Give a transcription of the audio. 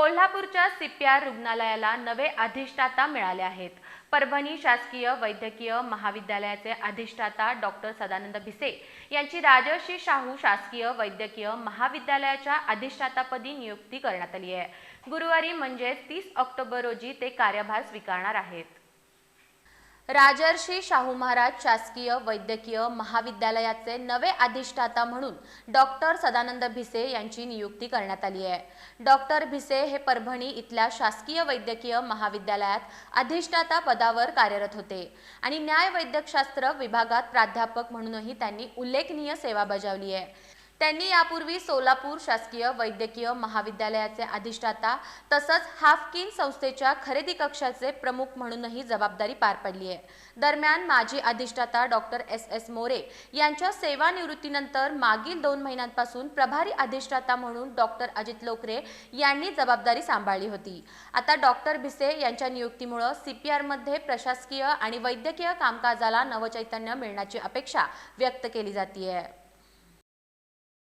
कोल्हापूरच्या सीपीआर रुग्णालयाला नवे अधिष्ठाता मिळाले आहेत. परभणी शासकीय वैद्यकीय महाविद्यालयाचे अधिष्ठाता डॉक्टर सदानंद भिसे यांची राजर्षी शाहू शासकीय वैद्यकीय महाविद्यालयाच्या अधिष्ठातापदी नियुक्ती करण्यात आली आहे. गुरुवारी म्हणजेच तीस ऑक्टोबर रोजी ते कार्यभार स्वीकारणार आहेत. राजर्षी शाहू महाराज शासकीय वैद्यकीय महाविद्यालयाचे नवे अधिष्ठाता म्हणून डॉक्टर सदानंद भिसे यांची नियुक्ती करण्यात आली आहे. डॉक्टर भिसे हे परभणी इथल्या शासकीय वैद्यकीय महाविद्यालयात अधिष्ठाता पदावर कार्यरत होते आणि न्याय वैद्यकशास्त्र विभागात प्राध्यापक म्हणूनही त्यांनी उल्लेखनीय सेवा बजावली आहे. त्यांनी यापूर्वी सोलापूर शासकीय वैद्यकीय महाविद्यालयाचे अधिष्ठाता तसंच हाफकिन संस्थेच्या खरेदी कक्षाचे प्रमुख म्हणूनही जबाबदारी पार पडली आहे. दरम्यान माजी अधिष्ठाता डॉक्टर एस. एस. मोरे यांच्या सेवानिवृत्तीनंतर मागील दोन महिन्यांपासून प्रभारी अधिष्ठाता म्हणून डॉक्टर अजित लोकरे यांनी जबाबदारी सांभाळली होती. आता डॉक्टर भिसे यांच्या नियुक्तीमुळं सीपीआरमध्ये प्रशासकीय आणि वैद्यकीय कामकाजाला नवचैतन्य मिळण्याची अपेक्षा व्यक्त केली जाते